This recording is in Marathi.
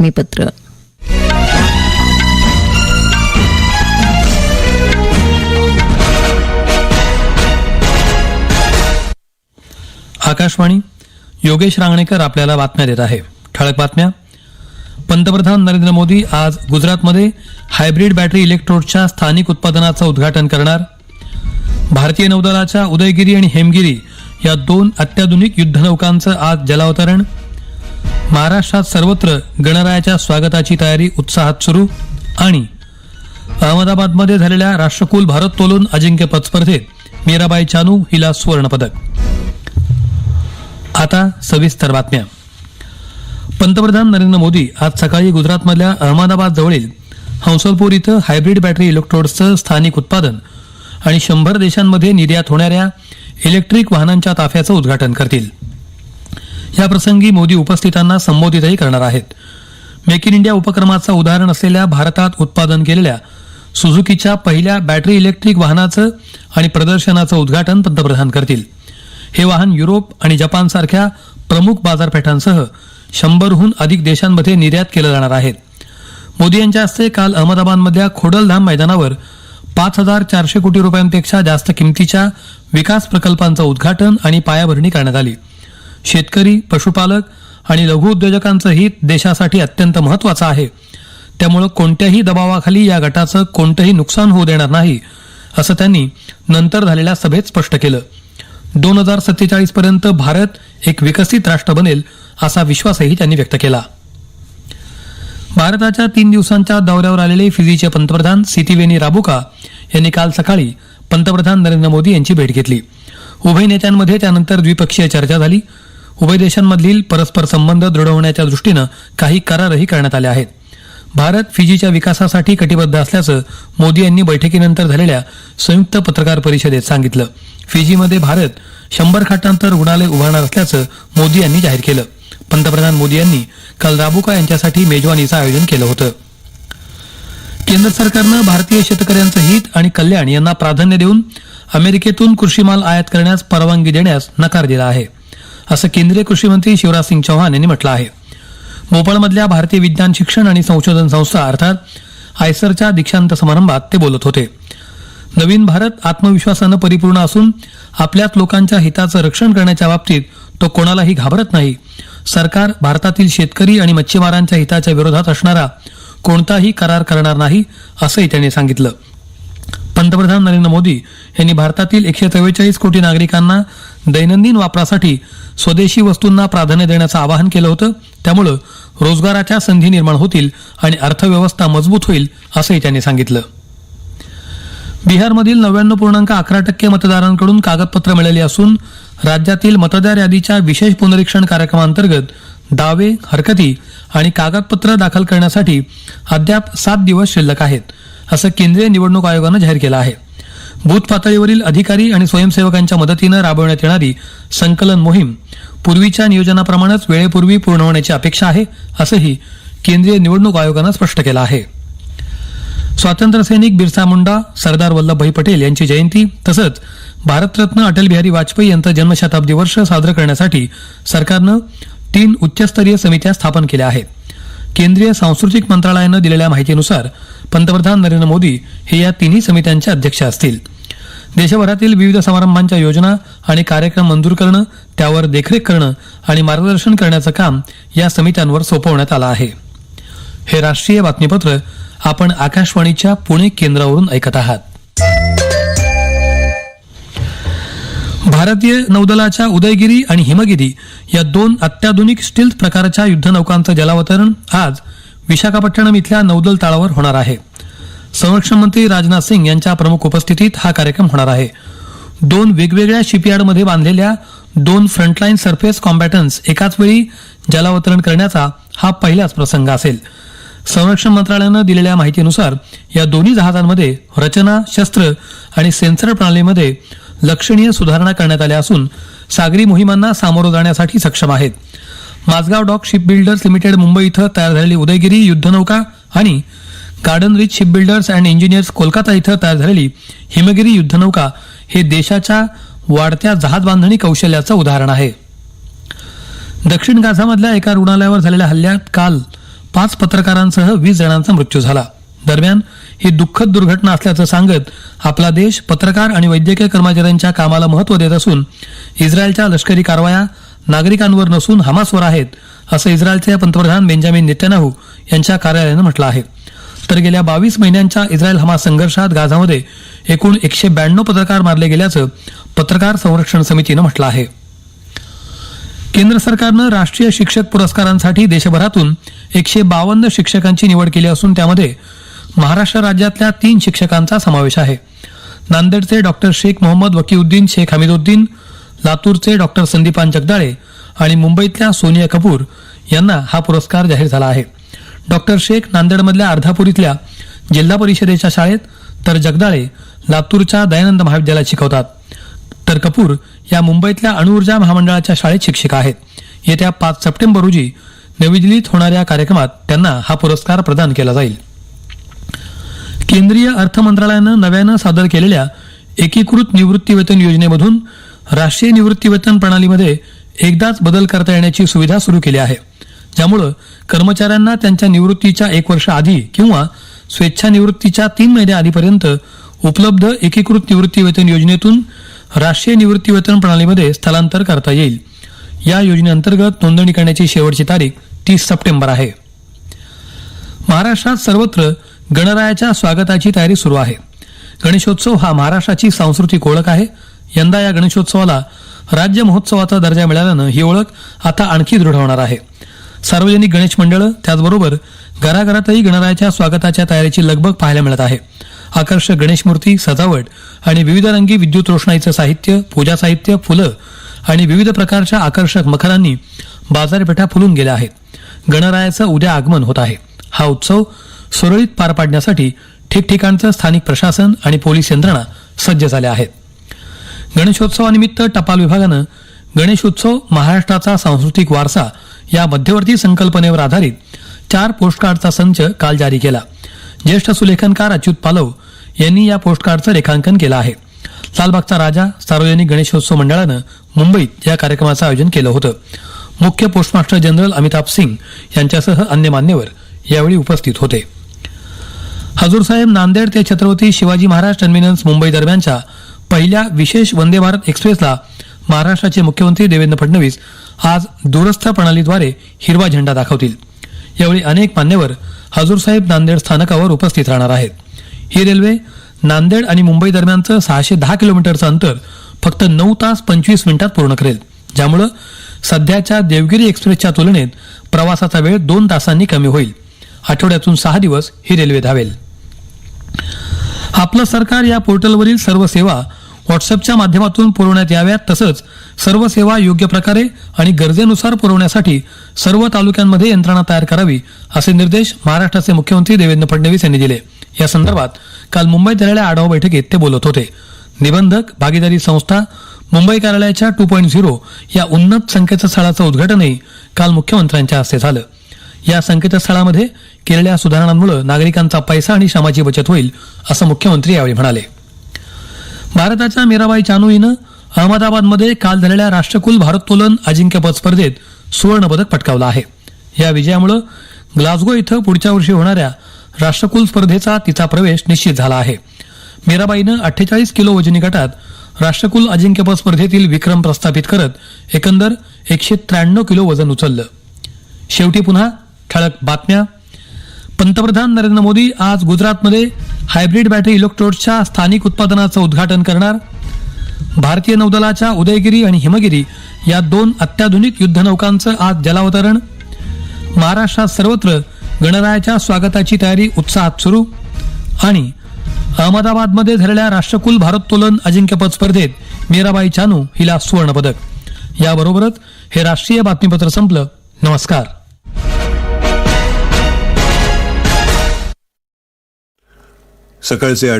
बातमीपत्र. आकाशवाणी योगेश रांगणेकर आपल्याला बातम्या देत आहे. ठळक बातम्या. पंतप्रधान नरेंद्र मोदी आज गुजरातमध्ये हायब्रिड बॅटरी इलेक्ट्रोडच्या स्थानिक उत्पादनाचं उद्घाटन करणार. भारतीय नौदलाच्या उदयगिरी आणि हेमगिरी या दोन अत्याधुनिक युद्धनौकांचं आज जलावतरण. महाराष्ट्रात सर्वत्र गणरायाच्या स्वागताची तयारी उत्साहात सुरू आणि अहमदाबादमध्ये झालेल्या राष्ट्रकुल भारोत्तोलन अजिंक्यपद स्पर्धेत मीराबाई चानू हिला सुवर्णपदक. आता सविस्तर बातम्या. पंतप्रधान नरेंद्र मोदी आज सकाळी गुजरातमधल्या अहमदाबाद जवळील हंसलपूर इथं हायब्रिड बॅटरी इलेक्ट्रोड्सचं स्थानिक उत्पादन आणि शंभर देशांमध्ये निर्यात होणाऱ्या इलेक्ट्रिक वाहनांच्या ताफ्याचं उद्घाटन करतील. याप्रसंगी मोदी उपस्थितांना संबोधितही करणार आहेत. मेक इन इंडिया उपक्रमाचं उदाहरण असलेल्या भारतात उत्पादन केलेल्या सुझुकीच्या पहिल्या बॅटरी इलेक्ट्रिक वाहनाचं आणि प्रदर्शनाचं उद्घाटन पंतप्रधान करतील. हे वाहन युरोप आणि जपानसारख्या प्रमुख बाजारपेठांसह शंभरहून अधिक देशांमध्ये निर्यात केलं जाणार आहे. मोदी यांच्या हस्ते काल अहमदाबादमधल्या खोडलधाम मैदानावर पाच हजार चारशे कोटी रुपयांपेक्षा जास्त किमतीच्या विकास प्रकल्पांचं उद्घाटन आणि पायाभरणी करण्यात आली. शेतकरी पशुपालक आणि लघु उद्योजकांचं हित देशासाठी अत्यंत महत्वाचं आहे. त्यामुळं कोणत्याही दबावाखाली या गटाचं कोणतंही नुकसान होऊ देणार नाही असं त्यांनी नंतर झालेल्या सभेत स्पष्ट केलं. दोन हजार सत्तेचाळीस पर्यंत भारत एक विकसित राष्ट्र बनेल असा विश्वासही त्यांनी व्यक्त केला. भारताच्या तीन दिवसांच्या दौऱ्यावर आलेले फिजीचे पंतप्रधान सितिवेनी राबुका यांनी काल सकाळी पंतप्रधान नरेंद्र मोदी यांची भेट घेतली. उभय नेत्यांमध्ये त्यानंतर द्विपक्षीय चर्चा झाली. उभय देशांमधील परस्पर संबंध दृढ होण्याच्या दृष्टीनं काही करारही करण्यात आले आहेत. भारत फिजीच्या विकासासाठी कटिबद्ध असल्याचं मोदी यांनी बैठकीनंतर झालेल्या संयुक्त पत्रकार परिषदेत सांगितलं. फिजीमध्ये भारत शंभर खाटांतर रुग्णालय उभारणार असल्याचं मोदी यांनी जाहीर केलं. पंतप्रधान मोदी यांनी काल राबुका यांच्यासाठी मेजवानीचं आयोजन केलं होतं. केंद्र सरकारनं भारतीय शेतकऱ्यांचं हित आणि कल्याण यांना प्राधान्य देऊन अमेरिकेतून कृषीमाल आयात करण्यास परवानगी देण्यास नकार दिला आहे. असं केंद्रीय कृषी मंत्री शिवराज सिंग चौहान यांनी म्हटलं आहे. भोपाळमधल्या भारतीय विज्ञान शिक्षण आणि संशोधन संस्था अर्थात आयसरच्या दीक्षांत समारंभात ते बोलत होते. नवीन भारत आत्मविश्वासानं परिपूर्ण असून आपल्याच लोकांच्या हिताचं रक्षण करण्याच्या बाबतीत तो कोणालाही घाबरत नाही. सरकार भारतातील शेतकरी आणि मच्छीमारांच्या हिताच्या विरोधात असणारा कोणताही करार करणार नाही असंही त्यांनी सांगितलं. पंतप्रधान नरेंद्र मोदी यांनी भारतातील एकशे चव्वेचाळीस कोटी नागरिकांना दैनंदिन वापरासाठी स्वदेशी वस्तूंना प्राधान्य देण्याचं आवाहन केलं होतं. त्यामुळं रोजगाराच्या संधी निर्माण होतील आणि अर्थव्यवस्था मजबूत होईल असंही त्यांनी सांगितलं. बिहारमधील नव्याण्णव पूर्णांक अकरा टक्के मतदारांकडून कागदपत्र मिळाली असून राज्यातील मतदार यादीच्या विशेष पुनरीक्षण कार्यक्रमांतर्गत दावे हरकती आणि कागदपत्र दाखल करण्यासाठी अद्याप सात दिवस शिल्लक आहेत. असं केंद्रीय निवडणूक आयोगानं जाहीर केलं आहे. बूथ पातळीवरील अधिकारी आणि स्वयंसेवकांच्या मदतीनं राबवण्यात येणारी संकलन मोहीम पूर्वीच्या नियोजनाप्रमाणेच वेळेपूर्वी पूर्ण होण्याची अपेक्षा आहे असंही केंद्रीय निवडणूक आयोगानं स्पष्ट केलं आहे. स्वातंत्र्यसैनिक बिरसा मुंडा सरदार वल्लभभाई पटेल यांची जयंती तसंच भारतरत्न अटल बिहारी वाजपेयी यांचं जन्मशताब्दी वर्ष साजरं करण्यासाठी सरकारनं तीन उच्चस्तरीय समित्या स्थापन केल्या आहेत. केंद्रीय सांस्कृतिक मंत्रालयानं दिलेल्या माहितीनुसार पंतप्रधान नरेंद्र मोदी हे या तिन्ही समित्यांचे अध्यक्ष असतील. देशभरातील विविध समारंभांच्या योजना आणि कार्यक्रम मंजूर करणं त्यावर देखरेख करणं आणि मार्गदर्शन करण्याचं काम या समित्यांवर सोपवण्यात आलं आहे. हे राष्ट्रीय बातमीपत्र आपण आकाशवाणीच्या पुणे केंद्रावरून ऐकत आहात. भारतीय नौदलाच्या उदयगिरी आणि हिमगिरी या दोन अत्याधुनिक स्टील्थ प्रकारच्या युद्धनौकांचं जलावतरण आज विशाखापट्टणम इथल्या नौदल तळावर होणार आहे. संरक्षण मंत्री राजनाथ सिंग यांच्या प्रमुख उपस्थितीत हा कार्यक्रम होणार आहे. दोन वेगवेगळ्या शिपयार्डमध्ये बांधलेल्या दोन फ्रंटलाईन सरफेस कॉम्बॅटन्स एकाच वेळी जलावतरण करण्याचा हा पहिलाच प्रसंग असेल. संरक्षण मंत्रालयानं दिलेल्या माहितीनुसार या दोन्ही जहाजांमध्ये रचना शस्त्र आणि सेन्सर प्रणालीमध्ये लक्षणीय सुधारणा करण्यात आल्या असून सागरी मोहिमांना सामोरं जाण्यासाठी सक्षम आहेत. Mazagon dock ship builders limited Mumbai इथं तयार झालेली उदयगिरी युद्धनौका आणि garden reach ship builders and engineers Kolkata इथं तयार झालेली हिमगिरी युद्धनौका हे देशाच्या वाढत्या जहाज बांधणी कौशल्याचं उदाहरण आहे. दक्षिण गाझामधल्या एका रुग्णालयावर झालेल्या हल्ल्यात काल पाच पत्रकारांसह वीस जणांचा मृत्यू झाला. दरम्यान ही दुःखद दुर्घटना असल्याचं सांगत आपला देश पत्रकार आणि वैद्यकीय कर्मचाऱ्यांच्या कामाला महत्त्व देत असून इस्रायलच्या लष्करी कारवाया नागरिकांवर नसून हमासवर आहेत असं इस्रायलचे पंतप्रधान बेंजामिन नेत्यानाहू यांच्या कार्यालयानं म्हटलं आहे. तर गेल्या बावीस महिन्यांच्या इस्रायल हमास संघर्षात गाझामध्ये एकूण एकशे ब्याण्णव पत्रकार मारले गेल्याचं पत्रकार संरक्षण समितीनं म्हटलं आहे. केंद्र सरकारनं राष्ट्रीय शिक्षक पुरस्कारांसाठी देशभरातून एकशे बावन्न शिक्षकांची निवड केली असून त्यामध्ये महाराष्ट्र राज्यातल्या तीन शिक्षकांचा समावेश आहे. नांदेडचे डॉक्टर शेख मोहम्मद वकीउद्दीन शेख हमीदुद्दीन लातूरचे डॉक्टर संदीपान जगदाळे आणि मुंबईतल्या सोनिया कपूर यांना हा पुरस्कार जाहीर झाला आहे. डॉक्टर शेख नांदेडमधल्या अर्धापूर इथल्या जिल्हा परिषदेच्या शाळेत तर जगदाळे लातूरच्या दयानंद महाविद्यालयात शिकवतात. तर कपूर या मुंबईतल्या अणुऊर्जा महामंडळाच्या शाळेत शिक्षिका आहेत. येत्या पाच सप्टेंबर रोजी नवी दिल्लीत होणाऱ्या कार्यक्रमात त्यांना हा पुरस्कार प्रदान केला जाईल. केंद्रीय अर्थ मंत्रालयानं नव्यानं सादर केलेल्या एकीकृत निवृत्तीवेतन योजनेमधून राष्ट्रीय निवृत्तीवेतन प्रणालीमध्ये एकदाच बदल करता येण्याची सुविधा सुरू केली आहे. ज्यामुळं कर्मचाऱ्यांना त्यांच्या निवृत्तीच्या एक वर्ष आधी किंवा स्वेच्छानिवृत्तीच्या तीन महिने आधीपर्यंत उपलब्ध एकीकृत निवृत्तीवेतन योजनेतून राष्ट्रीय निवृत्तीवेतन प्रणालीमध्ये स्थलांतर करता येईल. या योजनेअंतर्गत नोंदणी करण्याची शेवटची तारीख तीस सप्टेंबर आहे. महाराष्ट्रात सर्वत्र गणरायाच्या स्वागताची तयारी सुरू आहे. गणेशोत्सव हा महाराष्ट्राची सांस्कृतिक ओळख आहे. यंदा या गणेशोत्सवाला राज्य महोत्सवाचा दर्जा मिळाल्यानं ही ओळख आता आणखी दृढ होणार आहे. सार्वजनिक गणेश मंडळं त्याचबरोबर घराघरातही गणरायाच्या स्वागताच्या तयारीची लगबग पाहायला मिळत आहे. आकर्षक गणेश मूर्ती सजावट आणि विविध रंगी विद्युत रोषणाईचं साहित्य पूजा साहित्य फुलं आणि विविध प्रकारच्या आकर्षक मखरांनी बाजारपेठा फुलून गेल्या आहेत. गणरायाचं उद्या आगमन होत आहे. हा उत्सव सुरळीत पार पाडण्यासाठी ठिकठिकाणचं स्थानिक प्रशासन आणि पोलीस यंत्रणा सज्ज झाल्या आहेत. गणेशोत्सवानिमित्त टपाल विभागानं गणेशोत्सव महाराष्ट्राचा सांस्कृतिक वारसा या मध्यवर्ती संकल्पनेवर आधारित चार पोस्टकार्डचा संच काल जारी केला. ज्येष्ठ सुलेखनकार अच्युत पालव यांनी या पोस्टकार्डचं रेखांकन केलं आहे. लालबागचा राजा सार्वजनिक गणेशोत्सव मंडळानं मुंबईत या कार्यक्रमाचं आयोजन केलं होतं. मुख्य पोस्टमास्टर जनरल अमिताभ सिंग यांच्यासह अन्य मान्यवर यावेळी उपस्थित होते. हजूर साहेब नांदेड ते छत्रपती शिवाजी महाराज टर्मिनस मुंबई दरम्यानच्या पहिल्या विशेष वंदे भारत एक्सप्रेसला महाराष्ट्राचे मुख्यमंत्री देवेंद्र फडणवीस आज दूरस्थ प्रणालीद्वारे हिरवा झेंडा दाखवतील. यावेळी अनेक मान्यवर हजूर साहेब नांदेड स्थानकावर उपस्थित राहणार आहेत. ही रेल्वे नांदेड आणि मुंबई दरम्यानचं सहाशे दहा किलोमीटरचं अंतर फक्त नऊ तास पंचवीस मिनिटात पूर्ण करेल. ज्यामुळं सध्याच्या देवगिरी एक्सप्रेसच्या तुलनेत प्रवासाचा वेळ दोन तासांनी कमी होईल. आठवड्यातून सहा दिवस ही रेल्वे धावेल. आपलं सरकार या पोर्टलवरील सर्व सेवा व्हॉट्सअपच्या माध्यमातून पुरवण्यात याव्यात तसंच सर्व सेवा योग्य प्रकारे आणि गरजेनुसार पुरवण्यासाठी सर्व तालुक्यांमध्ये यंत्रणा तयार करावी असे निर्देश महाराष्ट्राचे मुख्यमंत्री देवेंद्र फडणवीस यांनी दिले. या संदर्भात काल मुंबईत झालेल्या आढावा बैठकीत ते बोलत होते. निबंधक भागीदारी संस्था मुंबई कार्यालयाच्या टू पॉईंट झिरो या उन्नत संकेतस्थळाचं उद्घाटनही काल मुख्यमंत्र्यांच्या हस्ते झालं. या संकेतस्थळामध्ये केलेल्या सुधारणांमुळे नागरिकांचा पैसा आणि श्रमाची बचत होईल असं मुख्यमंत्री यावेळी म्हणाले. भारताच्या मीराबाई चानू हिनं अहमदाबादमध्ये काल झालेल्या राष्ट्रकुल भारोत्तोलन अजिंक्यपद स्पर्धेत सुवर्णपदक पटकावलं आहे. या विजयामुळे ग्लासगो इथं पुढच्या वर्षी होणाऱ्या राष्ट्रकुल स्पर्धेचा तिचा प्रवेश निश्चित झाला आहे. मीराबाईनं अठ्ठेचाळीस किलो वजनी गटात राष्ट्रकुल अजिंक्यपद स्पर्धेतील विक्रम प्रस्थापित करत एकंदर एकशे त्र्याण्णव किलो वजन उचललं. शेवटी पुन्हा ठळक बातम्या. पंतप्रधान नरेंद्र मोदी आज गुजरातमध्ये हायब्रिड बॅटरी इलेक्ट्रोड्सच्या स्थानिक उत्पादनाचं उद्घाटन करणार. भारतीय नौदलाच्या उदयगिरी आणि हिमगिरी या दोन अत्याधुनिक युद्धनौकांचं आज जलावतरण. महाराष्ट्रात सर्वत्र गणरायाच्या स्वागताची तयारी उत्साहात सुरू. आणि अहमदाबादमध्ये झालेल्या राष्ट्रकुल भारोत्तोलन अजिंक्यपद स्पर्धेत मीराबाई चानू हिला सुवर्णपदक. याबरोबरच हे राष्ट्रीय बातमीपत्र संपलं. नमस्कार. सकाळचे आठ